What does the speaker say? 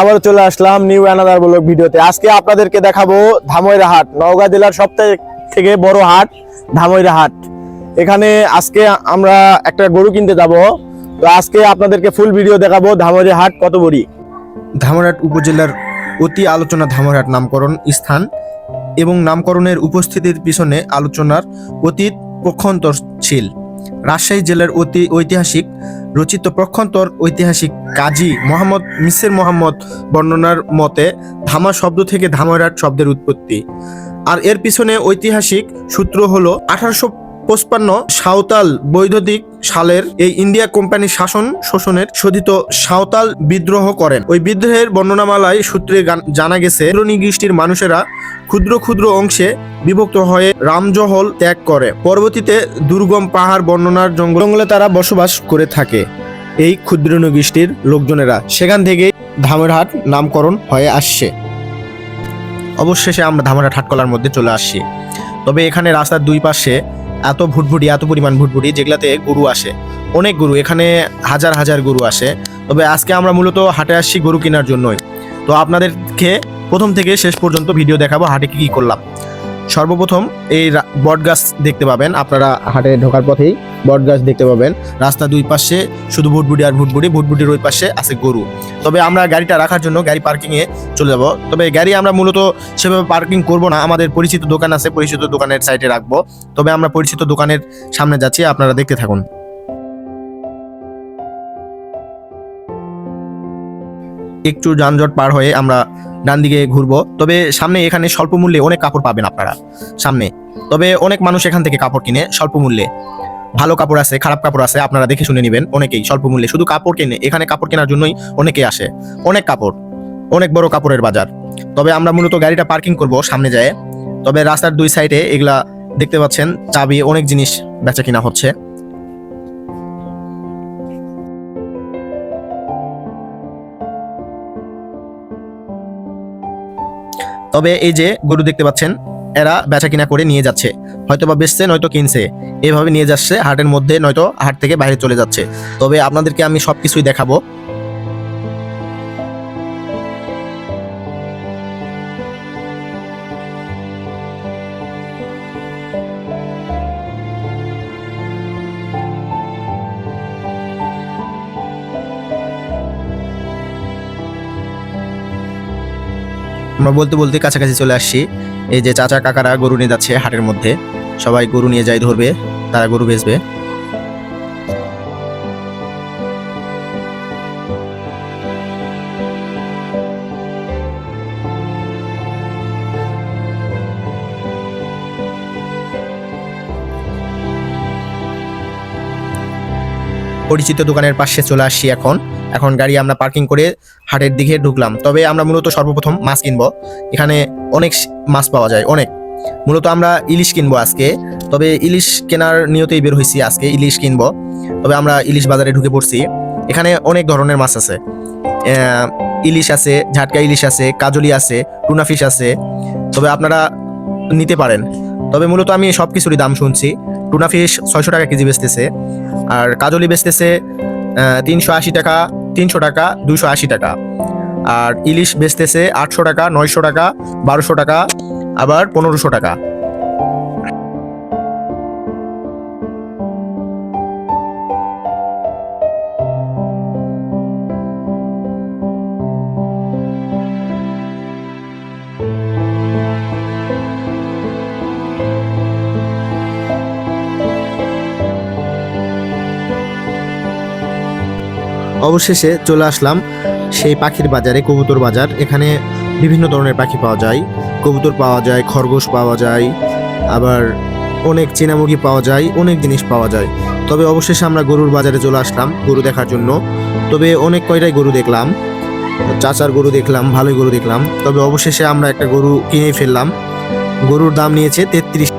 আবার চলে আসলাম new another blog ভিডিওতে। আজকে আপনাদেরকে দেখাবো ধামইরা হাট, নওগাঁ জেলার সবথেকে থেকে বড় হাট ধামইরা হাট। এখানে আজকে আমরা একটা গরু কিনতে যাব। তো আজকে আপনাদেরকে ফুল ভিডিও দেখাবো ধামইরা হাট কত বড়ি। ধামরাট উপজেলার অতি আলোচনা ধামরাট নামকরণ স্থান এবং নামকরণের উপস্থিতির পিছনে আলোচনার অতীত পক্ষান্তরশীল রাজশাহী জেলার অতি ঐতিহাসিক রচিত পক্ষান্তর ঐতিহাসিক কাজী মোহাম্মদ মিসের মোহাম্মদ বর্ণনার মতে, ধামা শব্দ থেকে ধামরাট শব্দের উৎপত্তি। আর এর পিছনে ঐতিহাসিক সূত্র হলো আঠারোশো পঁচপান্ন সাঁওতাল বৈদ্যুতিক সালের এই ইন্ডিয়া কোম্পানি শাসন শোষণের শোধিত সাঁওতাল বিদ্রোহ করেন। ওই বিদ্রোহের বর্ণনামালায় সূত্রে জানা গেছে নিগৃষ্টির মানুষেরা ক্ষুদ্র ক্ষুদ্র অংশে বিভক্ত হয়ে রামজহল ত্যাগ করে। পরবর্তীতে দুর্গম পাহাড় বর্ণনার জঙ্গল তারা বসবাস করে থাকে। এই ক্ষুদ্র নৃগোষ্ঠীর লোকজনেরা সেখান থেকে ধামেরহাট নামকরণ হয়ে আসছে। অবশেষে আমরা ধামেরহাট হাটকলার মধ্যে চলে আসছি। তবে এখানে রাস্তার দুই পাশে এত ভুটভুটি, এত পরিমাণ ভুটভুটি যেগুলাতে গরু আসে। অনেক গরু, এখানে হাজার হাজার গরু আসে। তবে আজকে আমরা মূলত হাটে আসছি গরু কেনার জন্যই। তো আপনাদেরকে প্রথম থেকে শেষ পর্যন্ত ভিডিও দেখাবো হাটে কি কি করলাম। সর্বপ্রথম এই রা- বট গাছ দেখতে পাবেন। আপনারা হাটে ঢোকার পথেই বটগাছ দেখতে পাবেন। রাস্তা দুই পাশে শুধু ভুটবুটি আর ভুটবুটি, ভুটবুটির ওই পাশে আছে গরু। তবে আমরা গাড়িটা রাখার জন্য গাড়ি পার্কিংয়ে চলে যাব। তবে গাড়ি আমরা মূলত সেভাবে পার্কিং করব না। আমাদের পরিচিত দোকান আছে, পরিচিত দোকানের সাইডে রাখব। তবে আমরা পরিচিত দোকানের সামনে যাচ্ছি, আপনারা দেখতে থাকুন। একটু যানজট পার হয়ে আমরা ডান দিকে ঘুরবো। তবে সামনে এখানে স্বল্প মূল্যে অনেক কাপড় পাবেন আপনারা। সামনে। তবে অনেক মানুষ এখান থেকে কাপড় কিনে স্বল্প মূল্যে। ভালো কাপড় আছে, খারাপ কাপড় আছে, আপনারা দেখে শুনে নেবেন অনেকেই স্বল্প মূল্যে। শুধু কাপড় কিনে, এখানে কাপড় কেনার জন্যই অনেকেই আসে। অনেক কাপড়, অনেক বড় কাপড়ের বাজার। তবে আমরা মূলত গাড়িটা পার্কিং করব সামনে যায়। তবে রাস্তার দুই সাইডে এগুলা দেখতে পাচ্ছেন, চাবি, অনেক জিনিস বেচা কিনা হচ্ছে। তবে এই যে গরু দেখতে পাচ্ছেন, এরা বেচা কিনা করে নিয়ে যাচ্ছে। হয়তো বা বেচছে, নয়তো কিনছে। এভাবে নিয়ে যাচ্ছে, হাটের মধ্যে নয়তো হাট থেকে বাইরে চলে যাচ্ছে। তবে আপনাদেরকে আমি সব কিছুই দেখাবো। আমরা বলতে বলতে কাছাকাছি চলে আসছি। এই যে চাচা কাকারা গরু নিয়ে যাচ্ছে হাটের মধ্যে। সবাই গরু নিয়ে যাই ধরবে, তারা গরু বেচবে। পরিচিত দোকানের পাশে চলে আসছি এখন। এখন গাড়ি আমরা পার্কিং করে হাটের দিকে ঢুকলাম। তবে আমরা মূলত সর্বপ্রথম মাছ কিনবো। এখানে অনেক মাছ পাওয়া যায়, অনেক। মূলত আমরা ইলিশ কিনবো আজকে। তবে ইলিশ কেনার নিয়তেই বের হয়েছি আজকে, ইলিশ কিনবো। তবে আমরা ইলিশ বাজারে ঢুকে পড়ছি। এখানে অনেক ধরনের মাছ আছে। ইলিশ আছে, ঝাটকা ইলিশ আছে, কাজলি আছে, টুনা ফিশ আছে। তবে আপনারা নিতে পারেন। তবে মূলত আমি সব কিছুরই দাম শুনছি। টুনা ফিশ ছয়শো টাকা কেজি বেচতেছে। আর কাজলি বেচতেছে তিনশো আশি টাকা তিনশো টাকা দুশো আশি টাকা। আর ইলিশ বেচতেছে আটশো টাকা, নয়শো টাকা, বারোশো টাকা, আবার পনেরোশো টাকা। অবশেষে চলে আসলাম সেই পাখির বাজারে, কবুতর বাজার। এখানে বিভিন্ন ধরনের পাখি পাওয়া যায়। কবুতর পাওয়া যায়, খরগোশ পাওয়া যায়, আবার অনেক চেনা পাওয়া যায়, অনেক জিনিস পাওয়া যায়। তবে অবশেষে আমরা গরুর বাজারে চলে আসলাম গরু দেখার জন্য। তবে অনেক কয়টাই গরু দেখলাম। চাচার গরু দেখলাম, ভালোই গরু দেখলাম। তবে অবশেষে আমরা একটা গরু কিনে ফেললাম। গরুর দাম নিয়েছে তেত্রিশ